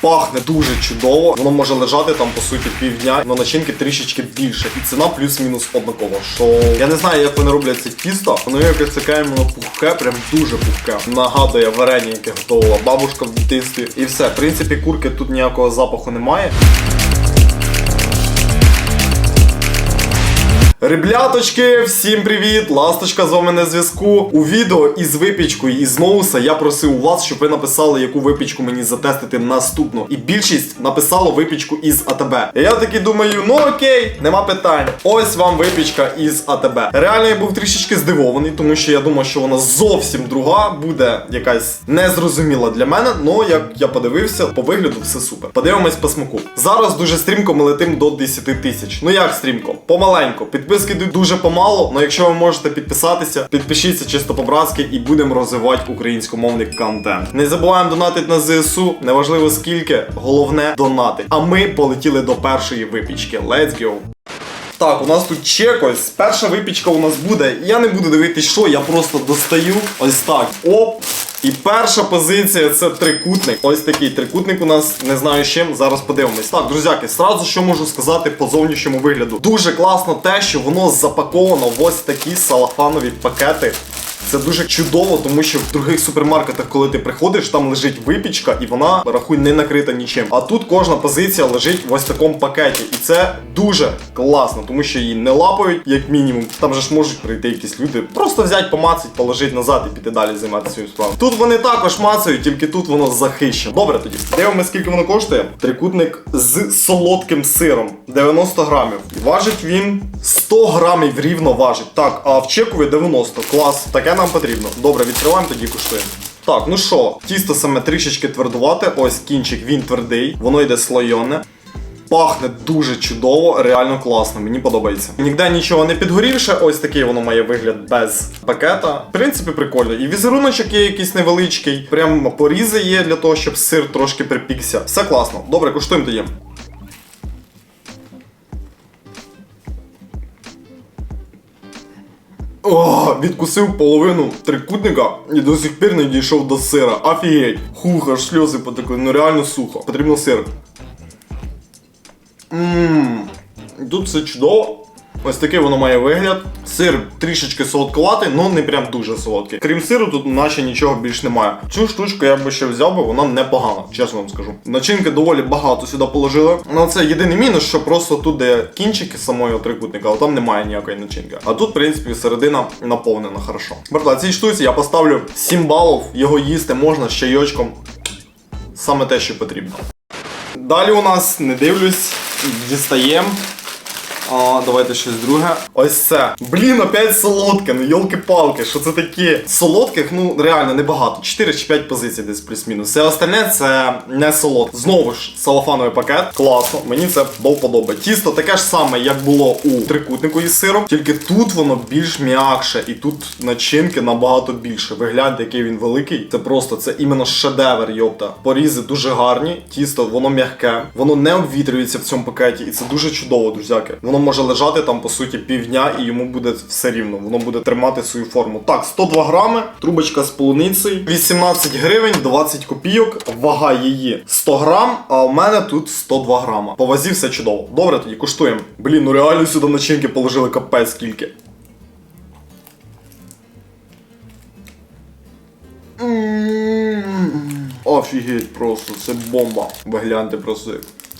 Пахне дуже чудово. Воно може лежати там по суті півдня, але начинки трішечки більше. І ціна плюс-мінус однакова. Що я не знаю, як вони роблять це тісто. Воно якось таке воно пухке, прям дуже пухке. Нагадує варення, яке готувала бабушка в дитинстві. І все. В принципі, курки тут ніякого запаху немає. Ребляточки, всім привіт! Ласточка з вами на зв'язку. У відео із випічкою із ноуса я просив у вас, щоб ви написали, яку випічку мені затестити наступну. І більшість написало випічку із АТБ. І я таки думаю, ну окей, нема питань. Ось вам випічка із АТБ. Реально я був трішечки здивований, тому що я думав, що вона зовсім друга, буде якась незрозуміла для мене. Ну як я подивився, по вигляду все супер. Подивимось по смаку. Зараз дуже стрімко ми летим до 10 тисяч. Ну як стрімко? Помаленько. Підписки йдуть дуже помало. але якщо ви можете підписатися, підпишіться чисто по-братськи і будемо розвивати українськомовний контент. Не забуваємо донатити на ЗСУ, неважливо скільки, головне донати. А ми полетіли до першої випічки. Let's go! Так, у нас тут чек ось. Перша випічка у нас буде. Я не буду дивитись, що, я просто достаю. Ось так. Оп. І перша позиція це трикутник. Ось такий трикутник у нас не знаю чим. Зараз подивимось. Так, друзяки, сразу що можу сказати по зовнішньому вигляду. Дуже класно те, що воно запаковано в ось такі салафанові пакети. Це дуже чудово, тому що в других супермаркетах, коли ти приходиш, там лежить випічка, і вона рахуй не накрита нічим. А тут кожна позиція лежить в ось такому пакеті, і це дуже класно, тому що її не лапають, як мінімум. Там же ж можуть прийти якісь люди, просто взять, помацать, положить назад і піти далі займатися своїм справою. Тут вони також мацають, тільки тут воно захищено. Добре, тоді дивимося, скільки воно коштує. Трикутник з солодким сиром 90 грамів. Важить він 100 грамів рівно важить. Так, а в чекові 90. Клас, таке нам потрібно. Добре, відкриваємо тоді куштуємо. Так, ну що, тісто саме трішечки твердувате. Ось кінчик, він твердий, воно йде слойоне. Пахне дуже чудово, реально класно, мені подобається. Ніде нічого не підгорівше, ось такий воно має вигляд без пакета. В принципі, прикольно. І візеруночок є якийсь невеличкий. Прям порізи є для того, щоб сир трошки припікся. Все класно. Добре, куштуємо тоді. Відкусив половину трикутника і до сих пір не дійшов до сира. Офігеть. Хух, аж сльози потекли, ну реально сухо. Потрібно сир. Ммм, тут все чудово. Ось такий воно має вигляд. Сир трішечки солодковатий, але не прям дуже солодкий. Крім сиру, тут наче нічого більш немає. Цю штучку я би ще взяв би, вона непогана, чесно вам скажу. Начинки доволі багато сюди положили. Ну це єдиний мінус, що просто тут де кінчики самого трикутника, але там немає ніякої начинки. А тут, в принципі, середина наповнена хорошо. Братва, цій штуці я поставлю 7 балів, його їсти можна з чайочком. Саме те, що потрібно. Далі у нас не дивлюсь, дістаємо. А, давайте щось друге. Ось це. Блін, опять солодке, ну йолки-палки, що це таке? Солодких, ну реально небагато. 4 чи 5 позицій десь плюс-мінус. Все остальне це не солодке. Знову ж, салафановий пакет. Класно, мені це до вподоби. Тісто таке ж саме, як було у трикутнику із сиром, тільки тут воно більш м'якше, і тут начинки набагато більше. Ви гляньте, який він великий. Це просто це іменно шедевр, йопта. Порізи дуже гарні, тісто, воно м'яке, воно не обвітрюється в цьому пакеті, і це дуже чудово, друзяки. Воно може лежати там по суті півдня, і йому буде все рівно. Воно буде тримати свою форму. Так, 102 грами, трубочка з полуницею, 18 гривень, 20 копійок. Вага її 100 грам, а у мене тут 102 грама. По вазі все чудово. Добре, тоді куштуємо. Блін, ну реально сюди начинки положили капець скільки. Офігеть просто, це бомба. Ви гляньте просто.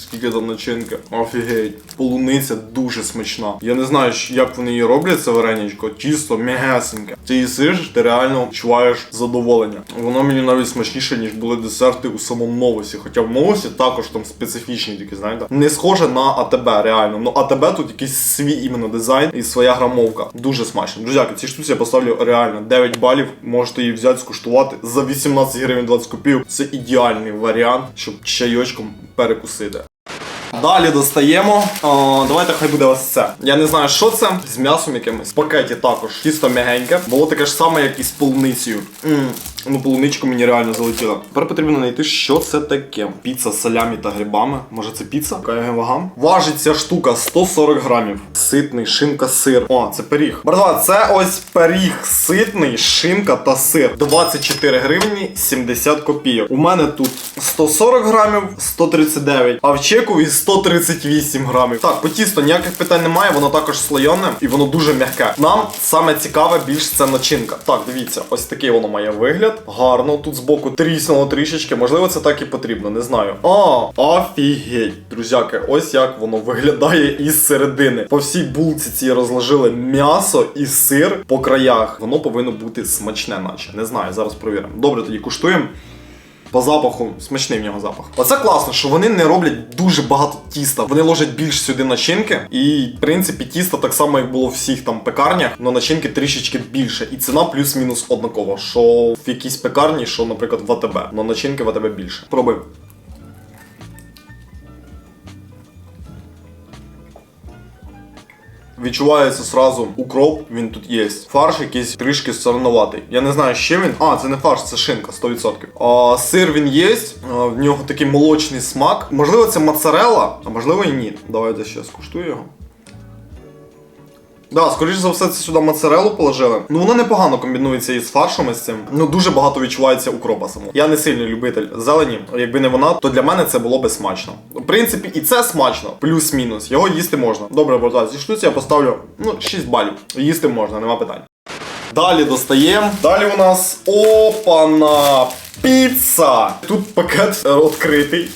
Скільки там начинки. Офігеть. Полуниця дуже смачна. Я не знаю, як вони її роблять, це вареничко. Чисто, м'ягесеньке. Ти їсиш, ти реально відчуваєш задоволення. Воно мені навіть смачніше, ніж були десерти у самому новосі. Хоча в новосі також там специфічні такі, знаєте. Не схоже на АТБ, реально. Ну АТБ тут якийсь свій іменно дизайн і своя грамовка. Дуже смачно. Друзяки, ці штуці я поставлю реально 9 балів. Можете її взяти, скуштувати за 18 гривень 20 копійок. Це ідеальний варіант, щоб чайочком перекусити. Далі достаємо. О, давайте хай буде ось це. Я не знаю, що це. З м'ясом якимось. В пакеті також. Тісто м'ягеньке. Було таке ж саме, як і з полуницею. Ну, полуничка мені реально залетіла. Тепер потрібно знайти, що це таке. Піца з салямі та грибами. Може це піца? Яка його вага? Важить ця штука 140 грамів. Ситний, шинка, сир. О, це пиріг. Братва, це ось пиріг ситний, шинка та сир. 24 гривні 70 копійок. У мене тут 140 грамів, 139, а в чекові 138 грамів. Так, по тісто ніяких питань немає, воно також слоєне і воно дуже м'яке. Нам саме цікаве більш це начинка. Так, дивіться, ось такий воно має вигляд. Гарно, тут збоку тріснуло трішечки. Можливо, це так і потрібно, не знаю. А, офігеть, друзяки, ось як воно виглядає із середини. По всій булці ці розложили м'ясо і сир по краях. Воно повинно бути смачне, наче. Не знаю, зараз провіримо. Добре, тоді куштуємо. По запаху смачний в нього запах. Оце класно, що вони не роблять дуже багато тіста. Вони ложать більш сюди начинки. І в принципі тісто так само, як було в всіх там пекарнях, але начинки трішечки більше. І ціна плюс-мінус однакова. Що в якійсь пекарні, що, наприклад, в АТБ. Но начинки в АТБ більше. Пробуй. Відчувається сразу укроп, він тут є. Фарш якийсь трішки соленуватий. Я не знаю, що він. А, це не фарш, це шинка, 100%. А, сир він є, в нього такий молочний смак. Можливо, це моцарелла, а можливо і ні. Давайте ще скуштую його. Да, скоріш за все, це сюди моцарелу положили. Ну воно непогано комбінується із фаршем із цим. Ну дуже багато відчувається укропа самого. Я не сильний любитель зелені. Якби не вона, то для мене це було би смачно. В принципі, і це смачно, плюс-мінус. Його їсти можна. Добре, брата, зі штуці я поставлю ну, 6 балів. Їсти можна, нема питань. Далі достаємо. Далі у нас опана піца. Тут пакет відкритий.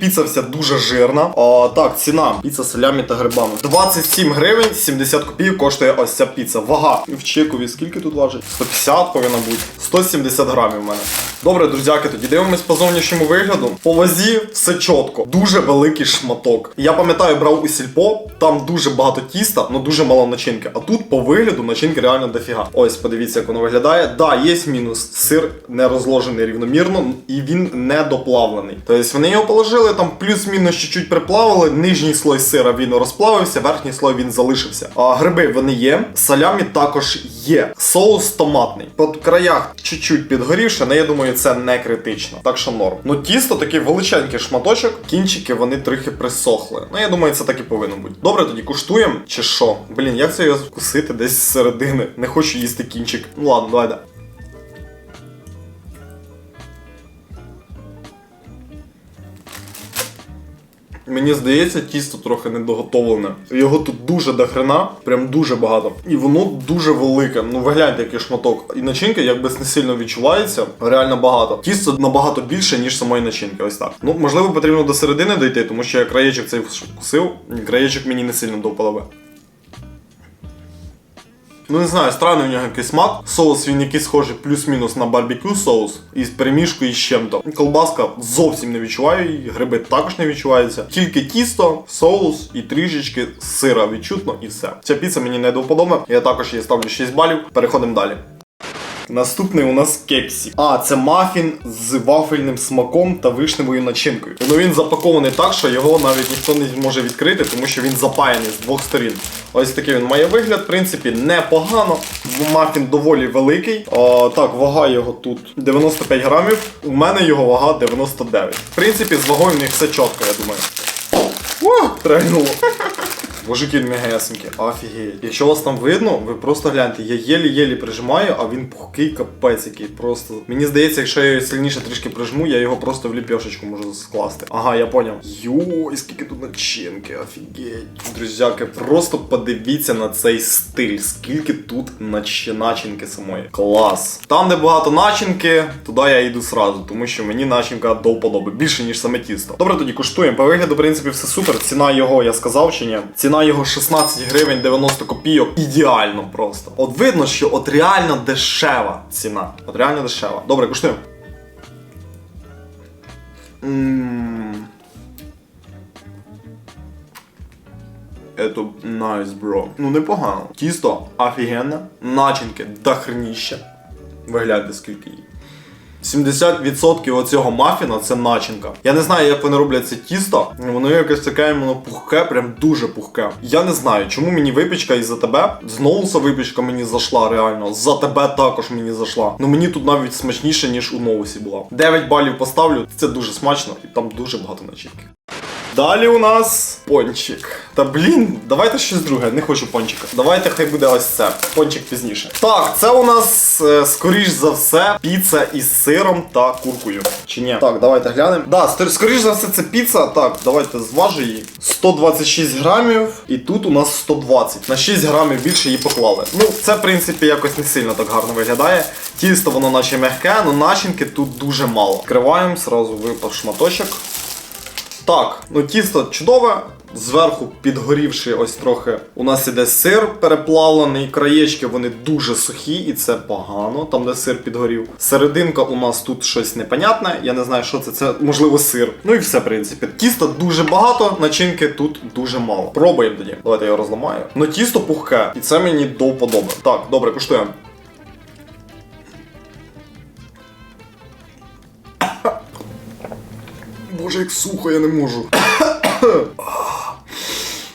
Піца вся дуже жирна. А, так, ціна. Піца з салямі та грибами. 27 гривень 70 копійок коштує ось ця піца. Вага. В чекові скільки тут важить? 150 повинна бути. 170 грамів в мене. Добре, друзяки, тоді дивимось по зовнішньому вигляду. По вазі все чітко. Дуже великий шматок. Я пам'ятаю, брав у сільпо, там дуже багато тіста, але дуже мало начинки. А тут по вигляду начинки реально дофіга. Ось, подивіться, як воно виглядає. Да, є мінус. Сир не розложений рівномірно і він не доплавлений. Тобто вони його положили, там плюс-мінус чуть-чуть приплавили. Нижній слой сира він розплавився, верхній слой він залишився. А гриби вони є. Салямі також є. Соус томатний. По краях чуть-чуть підгорівши, але я думаю, це не критично. Так що норм. Ну тісто такий величенький шматочок. Кінчики вони трохи присохли. Ну я думаю, це так і повинно бути. Добре, тоді куштуємо. Чи що? Блін, як це його вкусити десь з середини? Не хочу їсти кінчик. Ну ладно, давай. Мені здається, тісто трохи недоготовлене. Його тут дуже дохрена, прям дуже багато. І воно дуже велике. Ну ви гляньте, який шматок. І начинка якби не сильно відчувається. Реально багато. Тісто набагато більше, ніж самої начинки. Ось так. Ну, можливо, потрібно до середини дойти, тому що я краєчок цей вкусив. Краєчок мені не сильно до вподоби. Ну не знаю, странний у нього якийсь смак. Соус він якийсь схожий плюс-мінус на барбекю соус із перемішкою з чим-то. Колбаска зовсім не відчуваю її, гриби також не відчуваються. Тільки тісто, соус і трішечки сира відчутно і все. Ця піца мені не до вподоби. Я також її ставлю 6 балів. Переходимо далі. Наступний у нас кексі. А, це мафін з вафельним смаком та вишневою начинкою. Ну він запакований так, що його навіть ніхто не зможе відкрити, тому що він запаяний з двох сторін. Ось такий він має вигляд, в принципі, непогано. Мафін доволі великий. А, так, вага його тут 95 грамів. У мене його вага 99. В принципі, з вагою в них все чітко, я думаю. О. Мужики мегесенькі, офігеть. Якщо вас там видно, ви просто гляньте, я єлі-єлі прижимаю, а він пухкий капець який. Просто. Мені здається, якщо я його сильніше трішки прижму, я його просто в ліпешечку можу скласти. Ага, я поняв. Йой, скільки тут начинки, офігеть. Друзяки, просто подивіться на цей стиль, скільки тут нач... начинки самої. Клас. Там, де багато начинки, туди я йду сразу, тому що мені начинка до вподоби. Більше, ніж саме тісто. Добре, тоді куштуємо. По вигляду, в принципі, все супер. Ціна його, я сказав чи ні. Ціна його 16 гривень 90 копійок. Ідеально просто. От видно, що от реально дешева ціна. От реально дешева. Добре, куштуємо. Это найс, бро. Ну непогано. Тісто офігенне. Начинки дохреніще. Виглядайте скільки її. 70% оцього мафіна це начинка. Я не знаю, як вони роблять це тісто. Воно якось таке, воно пухке, прям дуже пухке. Я не знаю, чому мені випічка із-за тебе. З ноуса випічка мені зайшла реально. За тебе також мені зайшла. Ну мені тут навіть смачніше, ніж у ноусі була. 9 балів поставлю, це дуже смачно і там дуже багато начинки. Далі у нас пончик. Та блін, давайте щось друге, не хочу пончика. Давайте хай буде ось це. Пончик пізніше. Так, це у нас, е, скоріш за все, піца із сиром та куркою. Чи ні? Так, давайте глянемо. Да, стор- скоріш за все, це піца. Так, давайте зважу її. 126 грамів, і тут у нас 120. На 6 грамів більше її поклали. Ну, це, в принципі, якось не сильно так гарно виглядає. Тісто воно наче м'яке, але начинки тут дуже мало. Відкриваємо, сразу випав шматочок. Так, ну тісто чудове. Зверху підгорівши ось трохи. У нас іде сир переплавлений, краєчки вони дуже сухі, і це погано, там де сир підгорів. Серединка у нас тут щось непонятне. Я не знаю, що це. Це можливо сир. Ну і все, в принципі. Тіста дуже багато, начинки тут дуже мало. Пробуємо тоді. Давайте я його розламаю. Ну тісто пухке, і це мені до вподоби. Так, добре, куштуємо. Боже, як сухо, я не можу.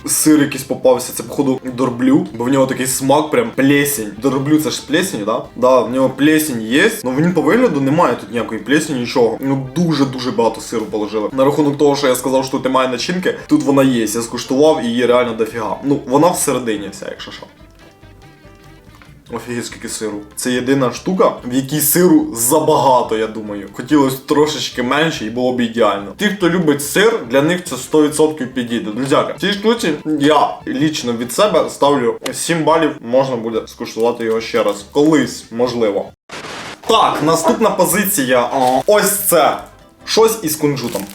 Сир якийсь попався, це походу дорблю, бо в нього такий смак, прям плесень. Дорблю це ж з плесенью, да? Да, в нього плесень є, але він по вигляду немає тут ніякої плесені, нічого. Ну дуже-дуже багато сиру положили. На рахунок того, що я сказав, що тут немає начинки, тут вона є. Я скуштував і її реально дофіга. Ну, вона всередині вся, якщо що. Офігеть, скільки сиру. Це єдина штука, в якій сиру забагато, я думаю. Хотілося трошечки менше і було б ідеально. Ті, хто любить сир, для них це 100% підійде. Друзяка, цій штуці я лічно від себе ставлю 7 балів, можна буде скуштувати його ще раз. Колись, можливо. Так, наступна позиція. Ось це. Щось із кунжутом.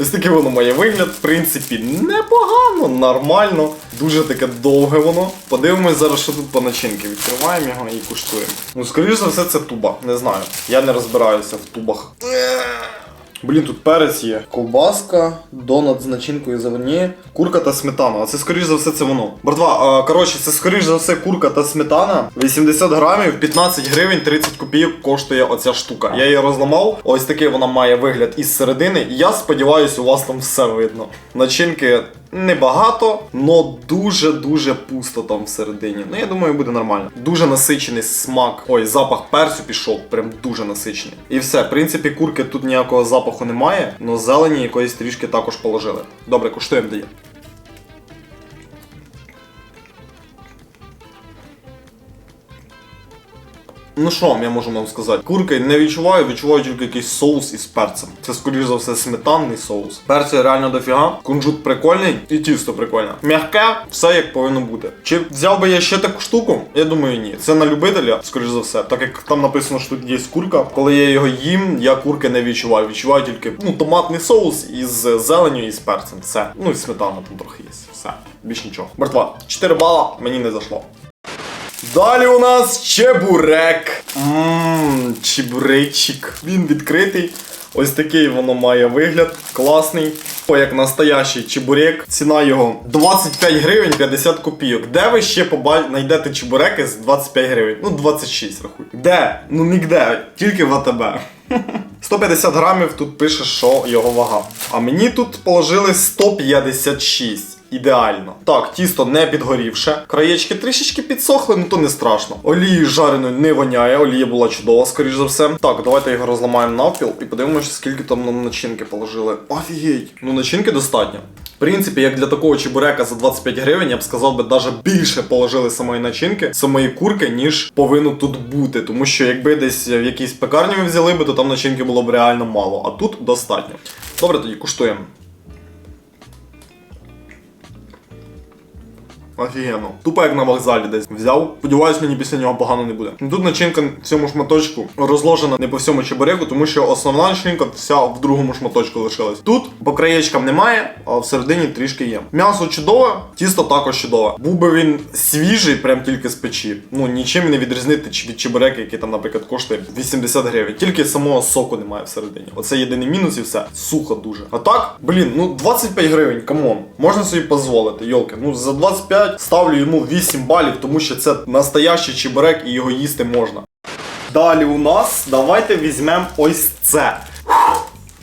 Ось таке воно має вигляд, в принципі, непогано, нормально. Дуже таке довге воно. Подивимось зараз, що тут по начинки. Відкриваємо його і куштуємо. Ну, скоріш за все, це туба. Не знаю. Я не розбираюся в тубах. Блін, тут перець є. Ковбаска, донат з начинкою заварні, курка та сметана. А це скоріш за все це воно. Братва, коротше, це скоріш за все курка та сметана. 80 грамів, 15 гривень, 30 копійок коштує оця штука. Я її розламав. Ось такий вона має вигляд із середини. І я сподіваюся, у вас там все видно. Начинки небагато, но дуже-дуже пусто там всередині. Ну, я думаю, буде нормально. Дуже насичений смак. Ой, запах перцю пішов, прям дуже насичений. І все, в принципі, курки тут ніякого запаху немає, але зелені якоїсь трішки також положили. Добре, куштуємо дає. Ну що я можу вам сказати? Курки не відчуваю, відчуваю тільки якийсь соус із перцем. Це скоріш за все сметанний соус. Перцю реально дофіга. Кунжут прикольний і тісто прикольне. М'яке, все як повинно бути. Чи взяв би я ще таку штуку? Я думаю, ні. Це на любителя, скоріш за все. Так як там написано, що тут є курка. Коли я його їм, я курки не відчуваю. Відчуваю тільки ну, томатний соус із зеленю і з перцем. Все. Ну і сметана там трохи є. Все. Більш нічого. Братва, 4 бала мені не зайшло. Далі у нас чебурек. Ммм, чебуречик. Він відкритий. Ось такий воно має вигляд. Класний. О, як настоящий чебурек. Ціна його 25 гривень 50 копійок. Де ви ще знайдете чебуреки з 25 гривень? Ну, 26 рахуй. Де? Ну ніде, тільки в АТБ. 150 грамів тут пише, що його вага. А мені тут положили 156. Ідеально. Так, тісто не підгорівше. Краєчки трішечки підсохли, ну то не страшно. Олії жареної не воняє, олія була чудова, скоріш за все. Так, давайте його розламаємо навпіл і подивимося, скільки там нам начинки положили. Офігеть. Ну начинки достатньо. В принципі, як для такого чебурека за 25 гривень, я б сказав би, навіть більше положили самої начинки, самої курки, ніж повинно тут бути. Тому що якби десь в якійсь пекарні ми взяли би, то там начинки було б реально мало, а тут достатньо. Добре, тоді куштуємо. Офігенно. Тупо як на вокзалі десь взяв. Сподіваюсь, мені після нього погано не буде. Тут начинка в цьому шматочку розложена не по всьому чебуреку, тому що основна начинка вся в другому шматочку лишилась. Тут по краєчкам немає, а всередині трішки є. М'ясо чудове, тісто також чудове. Був би він свіжий, прям тільки з печі. Ну нічим не відрізнити від чебурека, який там, наприклад, коштує 80 гривень. Тільки самого соку немає всередині. Оце єдиний мінус і все. Сухо дуже. А так, блін, ну 25 гривень, камон. Можна собі дозволити, йолки. Ну за 25 ставлю йому 8 балів, тому що це настоящий чебурек і його їсти можна. Далі у нас давайте візьмемо ось це.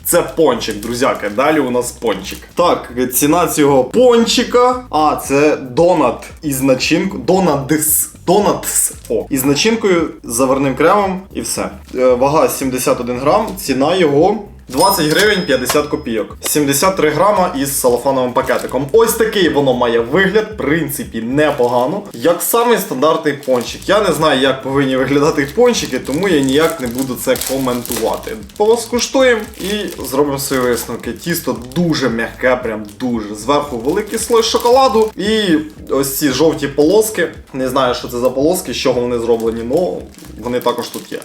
Це пончик, друзяки. Далі у нас пончик. Так, ціна цього пончика. А, це донат із начинкою. Донатс. Донатс. О. Із начинкою, заварним кремом і все. Е, Вага 71 грам, ціна його. 20 гривень 50 копійок. 73 грама із салофановим пакетиком. Ось такий воно має вигляд, в принципі, непогано. Як самий стандартний пончик. Я не знаю, як повинні виглядати пончики, тому я ніяк не буду це коментувати. Поскуштуємо і зробимо свої висновки. Тісто дуже м'яке, прям дуже. Зверху великий слой шоколаду. І ось ці жовті полоски. Не знаю, що це за полоски, з чого вони зроблені, але вони також тут є.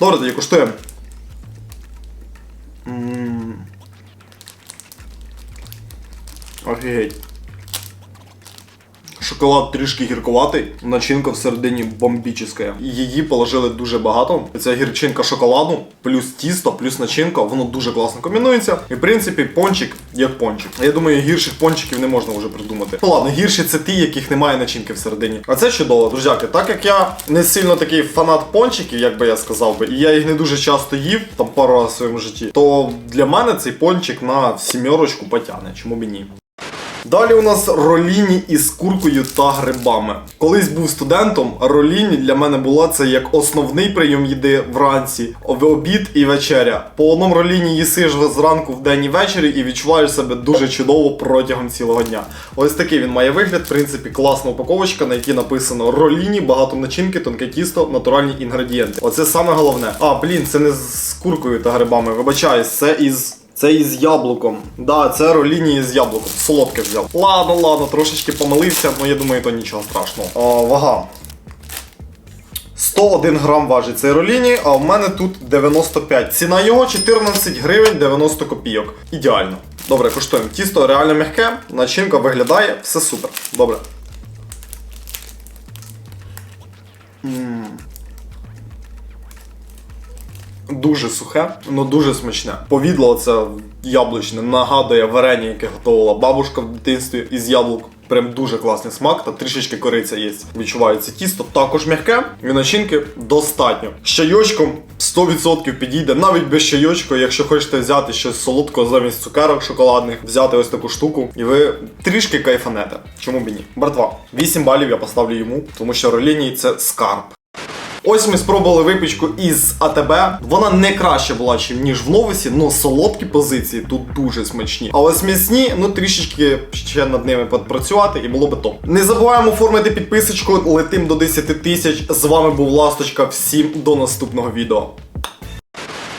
Добре, тоді куштуємо. Офігеть. Шоколад трішки гіркуватий, начинка всередині бомбічна. Її положили дуже багато. Ця гірчинка шоколаду, плюс тісто, плюс начинка, воно дуже класно комбінується. І в принципі, пончик як пончик. Я думаю, гірших пончиків не можна вже придумати. Ну ладно, гірші це ті, яких немає начинки всередині. А це чудово, друзяки. Так як я не сильно такий фанат пончиків, як би я сказав би, і я їх не дуже часто їв, там пару разів в своєму житті, то для мене цей пончик на сімерочку потягне. Чому б ні? Далі у нас роліні із куркою та грибами. Колись був студентом, роліні для мене була це як основний прийом їди вранці, в обід і вечеря. По одному роліні їсиш зранку в день і ввечері і відчуваєш себе дуже чудово протягом цілого дня. Ось такий він має вигляд, в принципі, класна упаковочка, на якій написано роліні, багато начинки, тонке тісто, натуральні інгредієнти. Оце саме головне. А, блін, це не з куркою та грибами. Вибачаюсь, це із. Це із яблуком. Да, це роліні з яблуком. Солодке взяв. Ладно, ладно, трошечки помилився, але я думаю, то нічого страшного. О, вага. 101 грам важить цей роліні, а в мене тут 95. Ціна його 14 гривень 90 копійок. Ідеально. Добре, коштуємо. Тісто реально м'яке, начинка виглядає, все супер. Добре. Дуже сухе, але дуже смачне. Повідло це яблучне нагадує варення, яке готувала бабушка в дитинстві із яблук. Прям дуже класний смак, та трішечки кориця є. Відчувається тісто також м'яке, і начинки достатньо. З чайочком 100% підійде, навіть без чайочку, якщо хочете взяти щось солодкого замість цукерок шоколадних, взяти ось таку штуку, і ви трішки кайфанете. Чому б і ні? Братва, 8 балів я поставлю йому, тому що роліній це скарб. Ось ми спробували випічку із АТБ. Вона не краще була, ніж в новосі, але солодкі позиції тут дуже смачні. Але смісні, ну трішечки ще над ними попрацювати і було би топ. Не забуваємо оформити підписочку, летим до 10 тисяч. З вами був Ласточка. Всім до наступного відео.